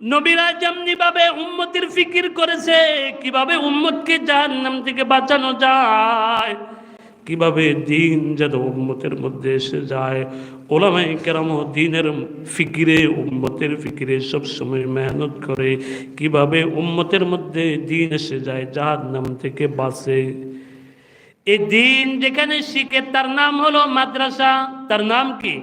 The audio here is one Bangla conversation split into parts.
নবীরা যেমনি ভাবে উম্মতের ফিকির করেছে, কীভাবে উম্মতকে জাহান্নাম থেকে বাঁচানো যায়, কীভাবে দিন যেন উম্মতের মধ্যে এসে যায়। ওলামাই কেরাম দিনের ফিকিরে, উম্মতের ফিকিরে সবসময় মেহনত করে, কীভাবে উম্মতের মধ্যে দিন এসে যায় যার নাম থেকে বাঁচে। এই দিন যেখানে শিখে, তার নাম হলো মাদ্রাসা। তার নাম কি?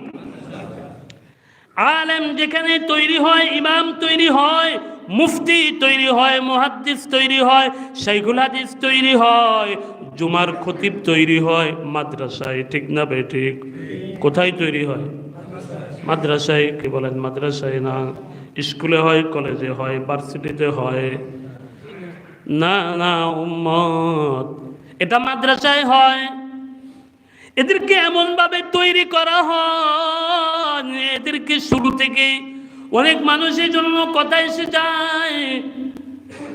আলেম যেখানে তৈরি হয়, ইমাম তৈরি হয়, মুফতি তৈরি হয়, মুহাদ্দিস তৈরি হয়, শাইখুল হাদিস তৈরি হয়, জুমার খতিব তৈরি হয়, মাদ্রাসায়, ঠিক না বে ঠিক? কোথায় তৈরি হয়? মাদ্রাসায়, কি বলেন, মাদ্রাসায় না? স্কুলে হয়, কলেজে হয়, ভার্সিটিতে হয়। না না, উম্মত। এটা মাদ্রাসায় হয়। এদেরকে এমন ভাবে তৈরি করা হয়। এদেরকে শুরু থেকে অনেক মানুষের জন্য কথা এসে যায়।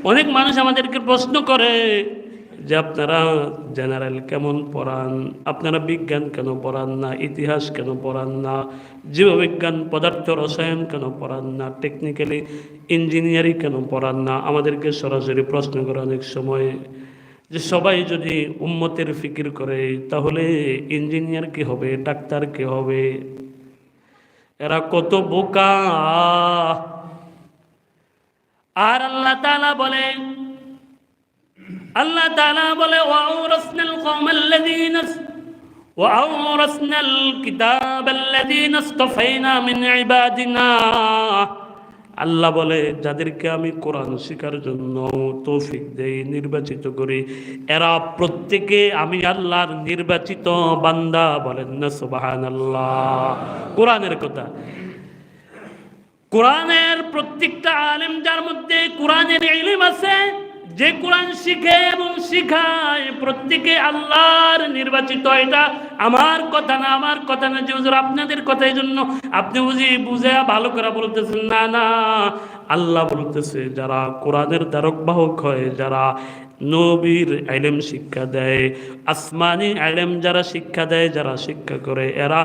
অনেক মানুষ আমাদেরকে প্রশ্ন করে যে, আপনারা জেনারেল কেমন পড়ান? আপনারা বিজ্ঞান কেন পড়ান না? ইতিহাস কেন পড়ান না? জীববিজ্ঞান, পদার্থ রসায়ন কেন পড়ান না? টেকনিক্যালি ইঞ্জিনিয়ারিং কেন পড়ান না? আমাদেরকে সরাসরি প্রশ্ন করে অনেক সময়। যে সবাই যদি উম্মতের ফিকির করে, তাহলে ইঞ্জিনিয়ার কি হবে, ডাক্তার কি হবে? এরা কত বোকা! আর আল্লাহ তাআলা বলে, আল্লাহ তালা বলে, ওয়াউরাসনাল কওমাল্লাযীনা ওয়াউরাসনাল কিতাবাল্লাযীনা ইসতাফাইনা মিন ইবাদিনা। আল্লাহ বলে, যাদেরকে আমি কোরআন শেখার জন্য তৌফিক দেই, নির্বাচিত করি, এরা প্রত্যেকে আমি আল্লাহর নির্বাচিত বান্দা বলেন না সুবাহান আল্লাহ কোরআনের কথা। কোরআনের প্রত্যেকটা আলেম যার মধ্যে কোরআনের ইলিম আছে যে কোরআন শিখে এবং শিখায়, প্রত্যেকে আল্লাহর নির্বাচিত, এটা আমার কথা না, আমার কথা না যে হুজুর আপনাদের কথা, এই জন্য আপনি বুঝি বুঝে ভালো করে বলতেছেন, না না, আল্লাহ বলতেছে, যারা কোরআনের দ্বারক বাহক হয়, যারা নবীর আইলেম শিক্ষা দেয়, আসমানি আইলেম যারা শিক্ষা দেয়, যারা শিক্ষা করে, এরা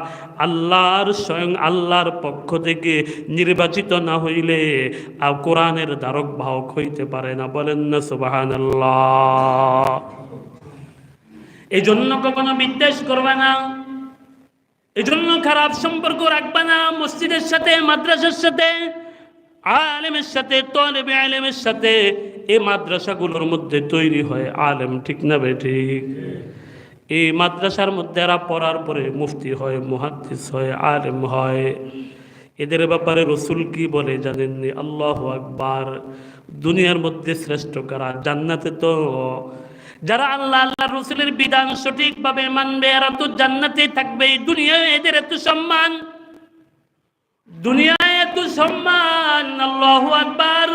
আল্লাহর স্বয়ং আল্লাহর পক্ষ থেকে নির্বাচিত না হইলে কোরআনের দ্বারক বাহক হইতে পারে না। বলেন না সুবাহান এই জন্য কখনো বিদ্বেষ করবে না। এই জন্য খারাপ সম্পর্ক রাখবে না। মসজিদের সাথে, মাদ্রাসার সাথে, আলেমের সাথে, তলেবে আলেমের সাথে এই মাদ্রাসাগুলোর মধ্যে তৈরি হয় আলেম, ঠিক না বে ঠিক? এই মাদ্রাসার মধ্যে এরা পড়ার পরে মুফতি হয়, মুহাদ্দিস হয়, আলেম হয়। এদের ব্যাপারে রসুল কি বলে জানেননি? আল্লাহ আকবার। দুনিয়ার মধ্যে শ্রেষ্ঠ কারা? জান্নাতে তো। যারা আল্লাহ আল্লাহ রসুলের বিধান সঠিকভাবে মানবে, এরা তো জান্নাতে থাকবে দুনিয়ায় এদের এত সম্মান। দুনিয়ায় এত সম্মান। আল্লাহ আকবার।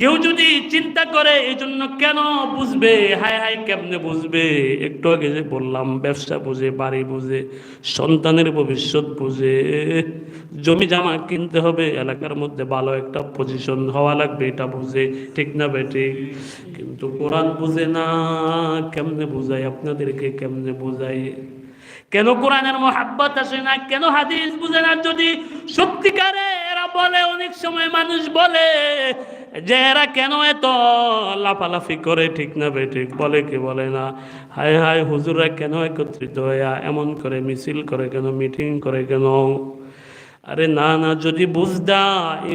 কেউ যদি চিন্তা করে এই জন্য কেন বুঝবে? হায় হায়, কেমনে বুঝবে? একটু আগে যে বললাম, ব্যবসা বুঝে, বাড়ি বুঝে, সন্তানের ভবিষ্যৎ বুঝে, জমি জামা কিনতে হবে, এলাকার মধ্যে ভালো একটা পজিশন হওয়া লাগবে, এটা বুঝে, ঠিক না বেটি কিন্তু কোরআন বুঝে না, কেমনে বুঝাই আপনাদেরকে কেমনে বুঝাই কেন কোরআনের মহাব্বত আসে না? কেন হাদিস বুঝে না? যদি সত্যিকারে বলে, অনেক সময় মানুষ বলে, যে এরা কেন এত লাফালাফি করে? ঠিক না বে, ঠিক বলে কি বলে না? হায় হায় হুজুরা কেন একত্রিত হইয়া এমন করে, মিছিল করে কেন, মিটিং করে কেন? আরে না না, যদি বুঝদা,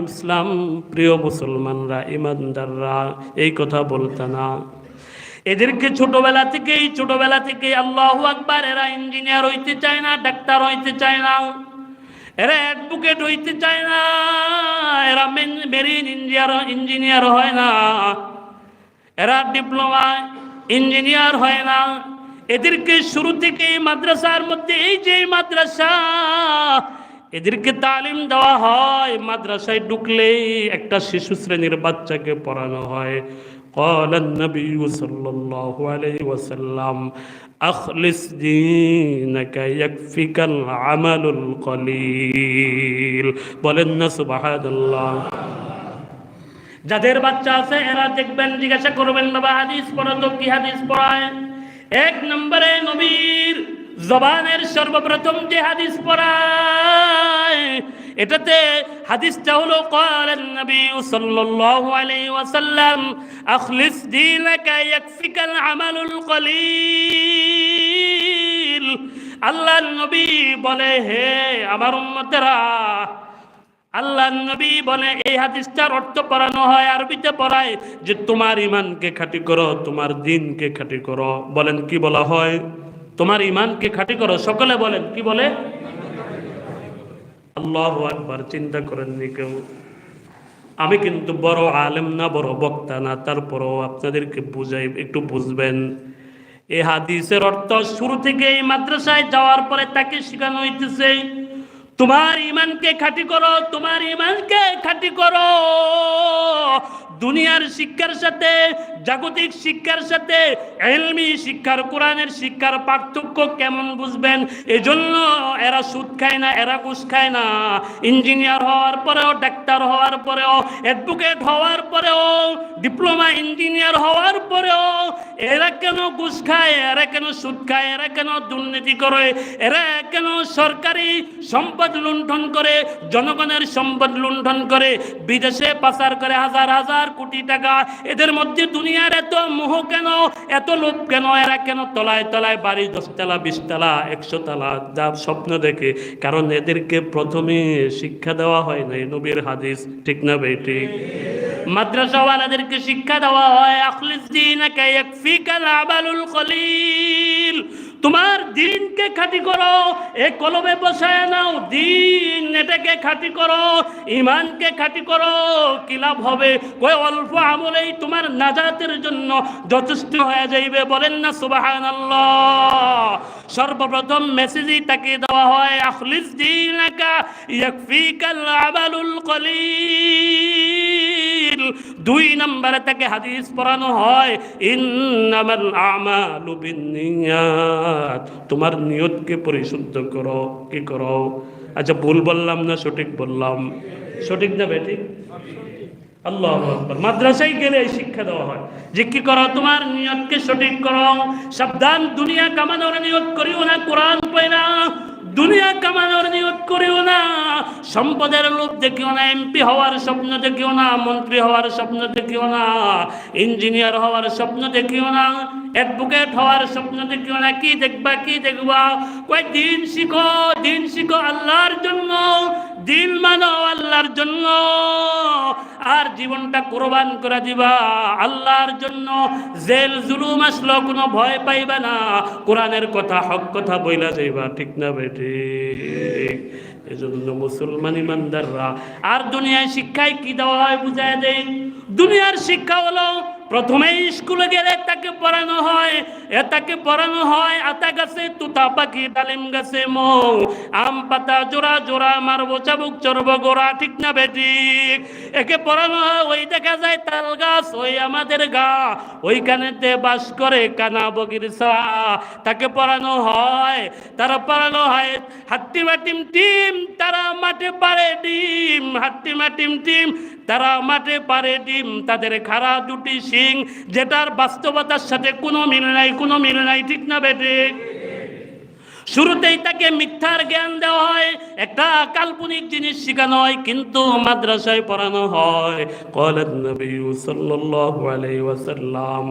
ইসলাম প্রিয় মুসলমানরা, ইমানদাররা, এই কথা বলতা না। এদেরকে ছোটবেলা থেকেই, ছোটবেলা থেকে আল্লাহ আকবার, এরা ইঞ্জিনিয়ার হইতে চায় না, ডাক্তার হইতে চায় না। এরা অ্যাডভোকেট হইতে চায় না এরা মেরিন ইঞ্জিনিয়ার ইঞ্জিনিয়ার হয় না এরা ডিপ্লোমা ইঞ্জিনিয়ার হয় না এদেরকে শুরু থেকে মাদ্রাসার মধ্যে এই যে মাদ্রাসা এদেরকে তালিম দেওয়া হয় মাদ্রাসায় ঢুকলেই একটা শিশু শ্রেণীর বাচ্চাকে পড়ানো হয় قال النبي صلى الله عليه وسلم أخلص دينك يكفيك العمل القليل বলেন না সুবহানাল্লাহ যাদের বাচ্চা আছে এরা দেখবেন জিজ্ঞাসা করবেন বাবা হাদিস পড়ো তো কি হাদিস পড়ায় এক নম্বরে নবীর জবানের সর্বপ্রথম যে হাদিস পড়ায় এটাতে হাদিসটা হলো قال النبي صلى الله عليه وسلم اخلص دينك يكفيك العمل القليل আল্লাহ নবী বলে হে আমার উম্মতেরা আল্লাহ নবী বলে এই হাদিসটার অর্থ পড়ানো হয় আরবিতে পড়ায় যে তোমার ইমানকে খাঁটি করো তোমার দিনকে খাঁটি করো বলেন কি বলা হয় তোমার ইমানকে খাটি করো। সকলে বলেন, কি বলে? আল্লাহ একবার চিন্তা করেননি কেউ। আমি কিন্তু বড় আলেম না, বড় বক্তা না, তারপরও আপনাদেরকে বুঝাই, একটু বুঝবেন। এ হাদিসের অর্থ, শুরু থেকে এই মাদ্রাসায় যাওয়ার পরে তাকে শেখানো হইতেছে তোমার ইমানকে খাঁটি করো, তোমার ইমানকে খাঁটি করো। দুনিয়ার শিক্ষার সাথে, জাগতিক শিক্ষার সাথে, এলমি শিক্ষার, কোরআনের শিক্ষার পার্থক্য কেমন বুঝবেন? এজন্য এরা সুদ খায় না, এরা ঘুষ খায় না। ইঞ্জিনিয়ার হওয়ার পরেও, ডাক্তার হওয়ার পরেও, অ্যাডভোকেট হওয়ার পরেও, ডিপ্লোমা ইঞ্জিনিয়ার হওয়ার পরেও, এরা কেন ঘুষ খায়, এরা কেন সুদ খায়, এরা কেন দুর্নীতি করে, এরা কেন সরকারি সম্পদ লুণ্ঠন করে, জনগণের সম্পদ লুণ্ঠন করে, বিদেশে পাচার করে হাজার হাজার কোটি টাকা। এদের মধ্যে দুনিয়ার এত মোহ কেন, এত লোভ কেন, এরা কেন তলায় তলায় বাড়ি দশতলা, বিশতলা একশো তলা যা স্বপ্ন দেখে? কারণ এদেরকে প্রথমে শিক্ষা দেওয়া হয় নাই, নবীর হাদিস। ঠিক না ভাই, ঠিক? মাদ্রাসাওয়ালাদেরকে শিক্ষা দেওয়া হয়, আখলিস দিনাকা ইয়াকফিকাল আমালুল কলিল। তোমার দিনকে খাঁটি করো, এ কলমে বসায় নাও। দিন এটাকে খাঁটি করো, ইমানকে খাঁটি করো, কি লাভ হবে? কই অল্প আমলেই তোমার নাজাতের জন্য যথেষ্ট হয়ে যাইবে। বলেন না, সুবহানাল্লাহ। সর্বপ্রথম মেসেজই তাকে দেওয়া হয়, আখলিস দিনাকা ইয়াকফিকাল আমালুল কলিল। দুই নম্বরে তাকে হাদিস পড়ানো হয়, ইন্নামাল আমালু বিন্নিয়াত। তোমার নিয়তকে পরিশুদ্ধ করো। কি করো? আচ্ছা ভুল বললাম না, সঠিক বললাম। সঠিক না বেঠিক আল্লাহ মাদ্রাসায় গেলে এই শিক্ষা দেওয়া হয়। যে কি করো? তোমার নিয়তকে সঠিক করো। সাবধান, দুনিয়া কামানোর নিয়ত করিও না, কোরআন পাই না। দুনিয়া কামানোর নিয়ত করিও না। সম্পদের লোভ দেখিও না এমপি হওয়ার স্বপ্ন দেখিও না, মন্ত্রী হওয়ার স্বপ্ন দেখিও না, ইঞ্জিনিয়ার হওয়ার স্বপ্ন দেখিও না অ্যাডভোকেট হওয়ার স্বপ্ন দেখিও না, কি দেখবা কি দেখবা? কয় দিন শিখো দিন শিখো আল্লাহর জন্য। দিন মানো আল্লাহর জন্য। আর জীবনটা কোরবান করে দিবা আল্লাহর জন্য। জেল, জুলুম আসলো, কোনো ভয় পাইবা না। কোরআনের কথা, হক কথা বইলা যাইবা, ঠিক না বেটি? এজন্য মুসলমান ইমানদাররা। আর দুনিয়ায় শিক্ষায় কি দেওয়া হয় বুঝায় দেয় দুনিয়ার শিক্ষা হলো প্রথমে স্কুলে গেলে তাকে পড়ানো হয় তাকে পড়ানো হয় আতা গাছে তুতা পাখি, ডালিম গাছে মৌ, আম পাতা জোড়া জোড়া মারবো, চাবুক চড়বো, গোড়া ঠিক না বেঠিক একে পড়ানো হয়, ওই দেখা যায় তাল গাছ, ওই আমাদের গা, ওইখানেতে বাস করে কানা বগির সা তাকে পড়ানো হয়, তারা পড়ানো হয় হাত্তি মাটিম টিম, তারা মাঠে পারে ডিম হাত্তি মাটিম টিম তারা মাঠে পারে ডিম, তাদের খাড়া দুটি সিং যেটার বাস্তবতার সাথে কোনো মিল নাই, কোনো মিল নাই, ঠিক না বেটে শুরুতেই তাকে মিথ্যার জ্ঞান দেওয়া হয়, একটা কাল্পনিক জিনিস শেখানো হয়, কিন্তু মাদ্রাসায় পড়ানো হয়। কলাদ নবী সাল্লাল্লাহু আলাইহি ওয়াসাল্লাম,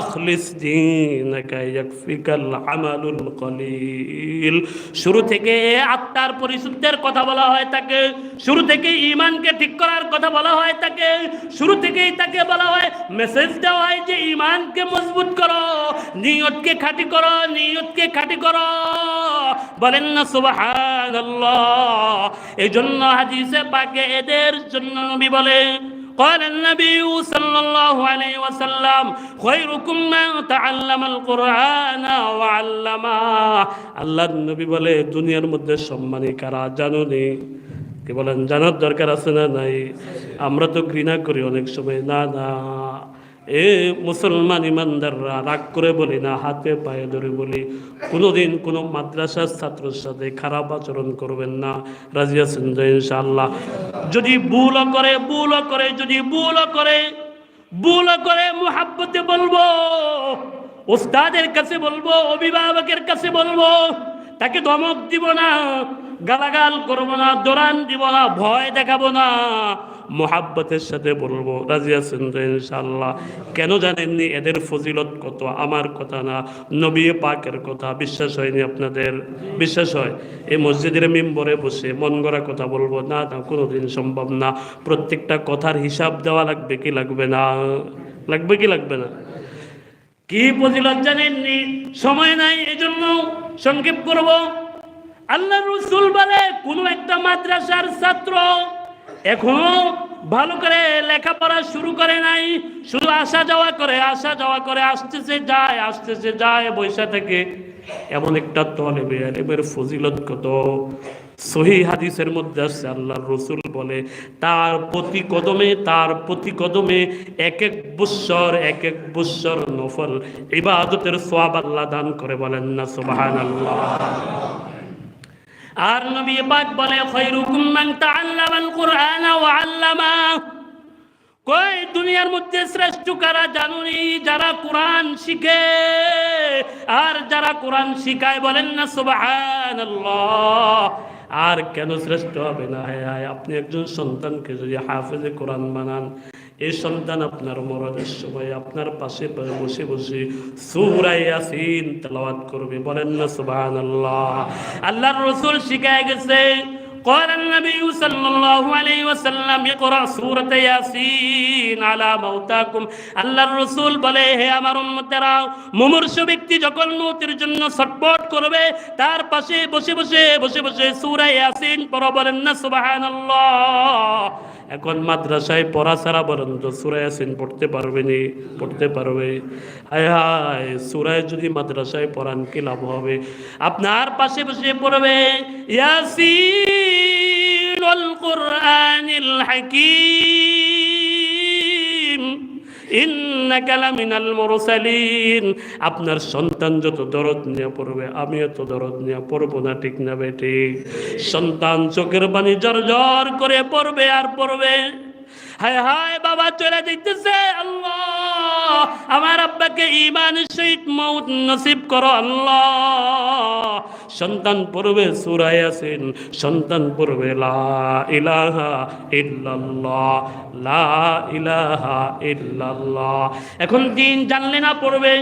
আখলিস দীনাকা ইয়াকফিকাল আমালুল কলিল। শুরু থেকে আত্মার পরিশুদ্ধের কথা বলা হয় তাকে, শুরু থেকে ইমানকে ঠিক করার কথা বলা হয় তাকে, শুরু থেকেই তাকে বলা হয়, মেসেজ দেওয়া হয় যে ইমানকে মজবুত করো, নিয়তকে খাঁটি করো, নিয়তকে খাঁটি করো। বলেন না সুবহানাল্লাহ এই জন্য হাদিসে পাকে এদের জন্য নবী বলে قال النبي صلى الله عليه وسلم خيركم من تعلم القرآن وعلمه আল্লাহর নবী বলে দুনিয়ার মধ্যে সম্মানী কারা জানো নি কি বলেন জানার দরকার আছে না নাই আমরা তো ঘৃণা করি অনেক সময় না না এ মুসলমান ইমানদাররা, রাগ করে বলি না, হাতে পায়ে ধরে বলি, কোনোদিন কোনো মাদ্রাসার ছাত্রের সাথে খারাপ আচরণ করবেন না। রাজি আছেন তো ইনশাআল্লাহ? যদি ভুলও করে ভুলও করে, যদি ভুলও করে ভুলও করে মুহাব্বতে বলব, ওস্তাদের কাছে বলব, অভিভাবকের কাছে বলব, তাকে ধমক দিব না, গালাগাল করব না দোরান দিব না, ভয় দেখাবো না। মোহাব্বতের সাথে বলব, রাজি আছেন তো ইনশাল্লাহ কেন জানেননি? এদের ফজিলত কত? আমার কথা না। নবী পাকের কথা। বিশ্বাস হয়নি আপনাদের? বিশ্বাস হয়? এই মসজিদের মেম্বরে বসে মন গড়া কথা বলব? না না, কোনোদিন সম্ভব না। প্রত্যেকটা কথার হিসাব দেওয়া লাগবে কি লাগবে না? লাগবে কি লাগবে না? কি ফজিলত জানেননি? সময় নাই, এজন্য সংক্ষেপ করব। আল্লাহ রসুল বলে, কোনো একটা মাদ্রাসার ছাত্র এখনও ভালো করে লেখাপড়া শুরু করে নাই। শুধু আসা যাওয়া করে, আসা যাওয়া করে, আসতেছে, যায় আসতেছে, যায় বৈশা থেকে। এমন একটা তলেবে এবার ফজিলত কত? সহি হাদিসের মধ্যে আসছে আল্লাহর রসুল বলে, তার প্রতি কদমে, তার প্রতি কদমে এক এক বৎসর, এক এক বৎসর নফল, ইবাদতের সোয়াব আল্লাহ দান করে বলেন না সুবাহান আল্লাহ আর নবী পাক বলে, খৈরুকুম মান তাআল্লামাল কুরআন ওয়া আল্লামা। কই, দুনিয়ার মধ্যে শ্রেষ্ঠ কারা জানুনি? যারা কোরআন শিখে। আর যারা কোরআন শিখায় বলেন না, সুবহানাল্লাহ। আর কেন শ্রেষ্ঠ হবে না? হায় আপনি একজন সন্তানকে যদি হাফেজে কোরআন বানান এই সন্তান আপনার মরণের সময় আপনার পাশে বসে বসে সুরাই ইয়াসিন তেলাওয়াত করবে বলেন না সুবহানাল্লাহ আল্লাহর রাসূল শিখায় গেছে قال النبي صلى الله عليه وسلم اقرا سوره ياسين على موتاكم আল্লাহর রাসূল বলে হে আমার উম্মতেরা মুমূর্ষু ব্যক্তি যখন মৌতের জন্য ছটফট করবে তার পাশে বসে বসে বসে বসে সূরা ইয়াসিন পড়ো বলেন না সুবহানাল্লাহ এখন মাদ্রাসায় পড়া ছাড়া বরঞ্চ সুরায় আসেন পড়তে পারবে নি, পড়তে পারবে। হায় হায়, সুরায় যদি মাদ্রাসায় পড়ান কি লাভ হবে? আপনার পাশে বসে পড়বে ইয়াসিন কুরআনিল হাকীম। আপনার সন্তান যত দরদ নিয়ে পড়বে, আমিও তো দরদ নিয়ে পড়ব না, ঠিক না বেটি? সন্তান চোখের পানি জর জর করে পড়বে আর পড়বে। হায় হায়, বাবা চলে যেতেছে আল্লাহ আমার আব্বাকে ইমান সহিত মৌত নসিব করো আল্লাহ। সন্তান পূর্বে সুরায় আছেন সন্তান পড়বে লা ইলাহা ইল্লাল্লাহ, লা ইলাহা ইল্লাল্লাহ। এখন দিন জানলে না পড়বে,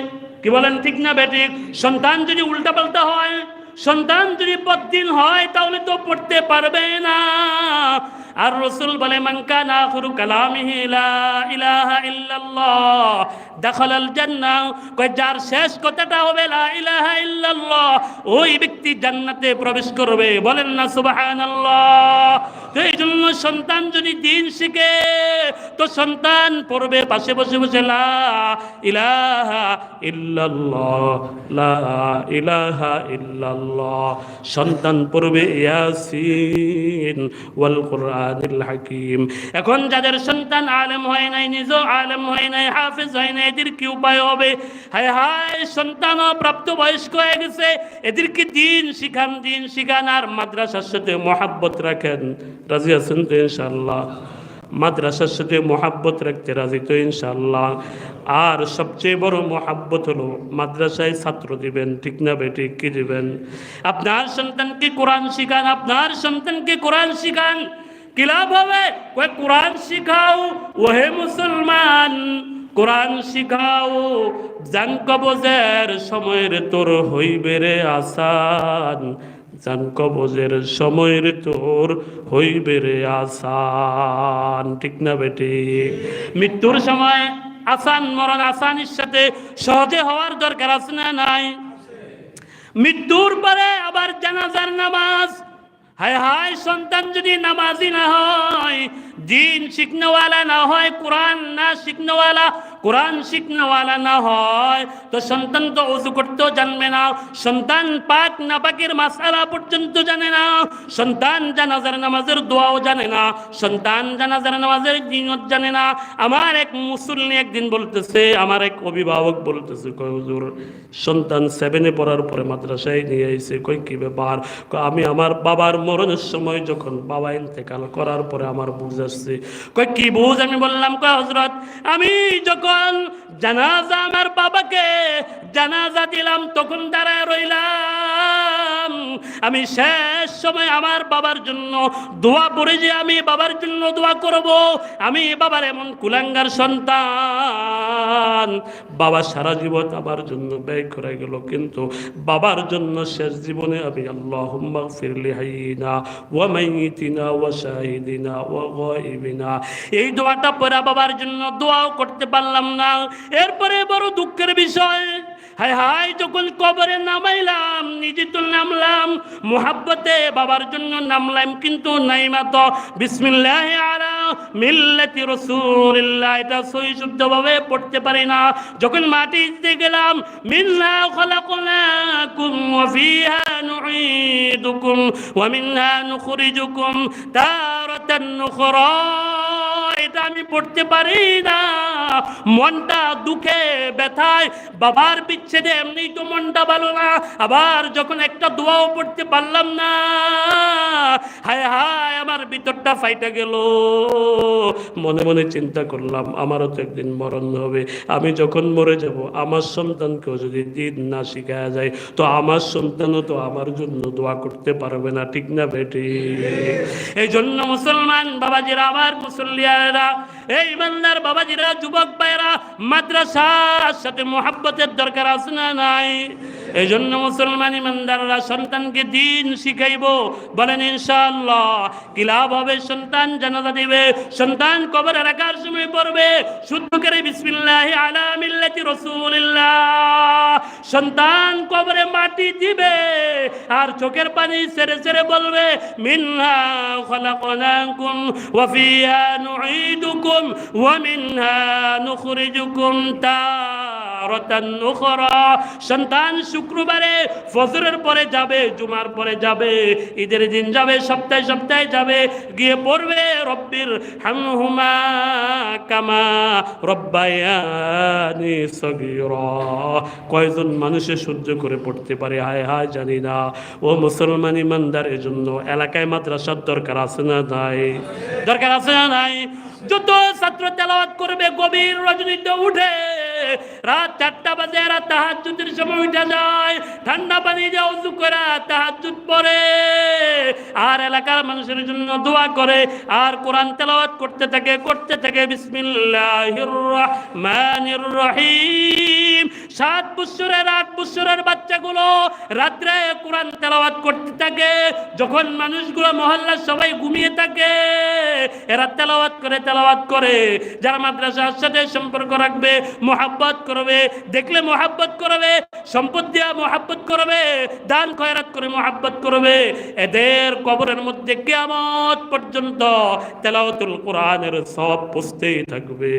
কি বলেন ঠিক না বেঠিক? সন্তান যদি উল্টা পাল্টা হয় সন্তান যদি বদিন হয়, তাহলে তো পড়তে পারবে না। আর রসুল বলে মানকা না খুরু কালামিহি লা ইলাহা ইল্লাল্লাহ, দাখালাল জান্নাহ। কয়, যার শেষ কথাটা হবে, লা ইলাহা ইল্লাল্লাহ। ওই ব্যক্তি জান্নাতে প্রবেশ করবে। বলেন না, সুবহানাল্লাহ। তো এই জন্য সন্তান যদি দিন শিখে, তো সন্তান পড়বে পাশে বসে বসে, লা ইলাহা ইল্লাল্লাহ, লা ইলাহা ইল্লাল্লাহ। সন্তান পড়বে হাকিম। এখন যাদের সন্তান আলেম হয় নাই নিজ আলেম হয় নাই, হাফেজ হয় নাই, এদের কি উপায় হবে? হায় হায় সন্তান প্রাপ্ত বয়স্ক হয়ে গেছে, এদেরকে দিন শিখান দিন শিখান, আর মাদ্রাসার সাথে মহাব্বত রাখেন। রাজি আছেন তো ইনশাল্লাহ মাদ্রাসার সাথে মোহাব্বত রাখতে রাজি তো ইনশাল্লাহ আর সবচেয়ে বড় মোহাব্বত হলো মাদ্রাসায় ছাত্র দিবেন, ঠিক না বেটি কি দিবেন? আপনার সন্তানকে কোরআন শিখান? আপনার সন্তানকে কোরআন শিখান? কি লাভ হবে? কয়, কোরআন শিখাও, ওহে মুসলমান, কোরআন শিখাও। জান কবজের সময়ের তোর হইবে রে আসান। জান কবজের সময়ের তোর হইবে রে আসান। ঠিক না বেটি? মৃত্যুর সময় আসান, মরণ আসানির সাথে সহজে হওয়ার দরকার আছে না নাই? মৃত্যুর পরে আবার জানাজার নামাজ। হায় হায়, সন্তান যদি নামাজি না হয় দিন শিখনেওয়ালা না হয়, কোরআন না শিখনেওয়ালা, কোরআন শিখনেওয়ালা না হয়। তো সন্তান তো উজু করতেও জানবে না, সন্তান পাক না পাকের মাসালা পর্যন্ত জানে না, সন্তান জানাজার নামাজের দোয়াও জানে না, সন্তান জানাজার নামাজের জিনত জানে না। আমার এক মুসল্লি একদিন বলতেছে, আমার এক অভিভাবক বলতেছে হুজুর, সন্তান সেভেনে পড়ার পরে মাদ্রাসায় নিয়ে এসে কই কি ব্যাপার? আমি আমার বাবার মরণের সময় যখন বাবা ইন্তেকাল করার পরে আমার বুঝ আসছে কয়, কি বুঝ? আমি বললাম, কয় হজরত আমি যখন জানাজা আমার বাবাকে জানাজা দিলাম, তখন দাঁড়ায় রইলাম। আমি শেষ সময় আমার বাবার জন্য দোয়া পড়ে যে আমি বাবার জন্য দোয়া করব। আমি বাবার এমন কুলাঙ্গার সন্তান। বাবা সারা জীবন আমার জন্য ব্যয় করে গেল, কিন্তু বাবার জন্য শেষ জীবনে আমি আল্লাহ ফিরলি হাইনা ওয়া মাইতিনা ওয়া শাহিদিনা ওয়া গাইবিনা এই দোয়াটা পড়া বাবার জন্য দোয়াও করতে পারলাম না। এরপরে বড় দুঃখের বিষয় হায় হায়, যখন কবরে নামাইলাম, নিজে তো নামলাম, মোহাব্বতে বাবার জন্য নামলাম, কিন্তু নাই মাতো বিসমিল্লাহ আলা মিল্লাতি রাসূলিল্লাহ, এটা সহি শুদ্ধভাবে পড়তে পারি না। যখন মাটিতে গেলাম মিন্না খলাকনাকুম ওয়া ফিহা নুঈদুকুম ওয়া মিনহা নুখরিজুকুম তারাতান নুখরা। এটা আমি পড়তে পারি না। মনটা দুঃখে ব্যথায়, বাবার বিচ্ছেদে এমনি তো মনটা ভালো না। আবার যখন একটা দোয়াও পড়তে পারলাম না, হায় হায় আমার ভিতরটা ফাইটা গেল। মনে মনে চিন্তা করলাম, আমারও তো একদিন মরণ হবে। আমি যখন মরে যাব, আমার সন্তানকেও যদি দিন না শিখায়া যায়, তো আমার সন্তানও তো আমার জন্য দোয়া করতে পারবে না, ঠিক না বেটি? এই জন্য মুসলমান বাবাজিরা, আবার মুসল্লিয়ারা এই বান্দার বাবাজিরা যুবক ভাইরা মাদ্রাসার সাথে মোহাব্বতের দরকার আছে না নাই? এই জন্য মুসলমান ইমানদাররা সন্তানকে দিন শিখাইব। বলেন, ইনশাআল্লাহ। কি লাভ হবে? সন্তান জানাজা দিবে, সন্তান কবরে রাখার সময় পড়বে। শুদ্ধ করে বিসমিল্লাহ আলা মিল্লাতি রাসূলিল্লাহ। সন্তান কবরে মাটি দিবে আর চোখের পানি সেরে সেরে বলবে, মিনহা খলাকনাকুম ওয়া ফিহা নুঈদুকুম ওয়া মিনহা নুখরিজুকুম তারাতান উখরা। সন্তান শুক্রবারে ফজরের পরে যাবে, জুমার পরে যাবে, ঈদের দিন যাবে, সপ্তাহে সপ্তাহে যাবে, গিয়ে পড়বে রব্বির হামহুমা কামা রব্বায়ানি সগীরা। কয়জন মানুষে সহ্য করে পড়তে পারে? হায় হায়, জানি না। ও মুসলমান ইমানদার এজন্য এলাকায় মাদ্রাসার দরকার আছে না নাই? দরকার আছে না নাই? যত ছাত্র তেলাওয়াত করবে, গভীর রজনীতে উঠে রাত চারটা বাজে রাত তাহাজুদের সময় উঠে যায়। ঠান্ডা পানি যা উজু করে তাহাজুদ পরে আর এলাকার মানুষের জন্য দোয়া করে। আর কোরআন তেলাওয়াত করতে থাকে করতে থাকে। বিসমিল্লাহির রহমানির রহিম। সাত বছরের আট বছরের বাচ্চাগুলো রাত্রে কোরআন তেলাওয়াত করতে থাকে। যখন মানুষগুলো মহল্লার সবাই ঘুমিয়ে থাকে, এরা তেলাওয়াত করে তেলাওয়াত করে। যারা মাদ্রাসার সাথে সম্পর্ক রাখবে, মোহাব্বত করবে, দেখলে মোহাব্বত করবে, সম্পদ দিয়া মোহাব্বত করবে, দান খয়রাত করে মোহাব্বত করবে। এদের কবরের মধ্যে কেয়ামত পর্যন্ত তেলাওয়াতুল কোরআনের সব পুষতেই থাকবে।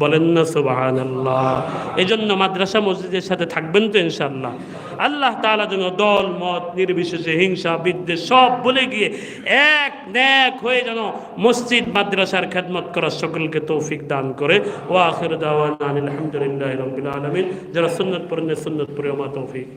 বলেন না সুবহানাল্লাহ। এই জন্য মাদ্রাসা মসজিদের সাথে থাকবেন তো ইনশাল্লাহ আল্লাহ তালা যেন দল, মত, নির্বিশেষে, হিংসা, বিদ্বেষ সব বলে গিয়ে এক ন্যাক হয়ে যেন মসজিদ, মাদ্রাসার খেদমত করার সকলকে তৌফিক দান করে। ও আখির দাওয়ান আলহামদুলিল্লাহ রবিল আলমিন। যারা সুন্নত পড়েন, সুন্নত পড়ে মা তৌফিক।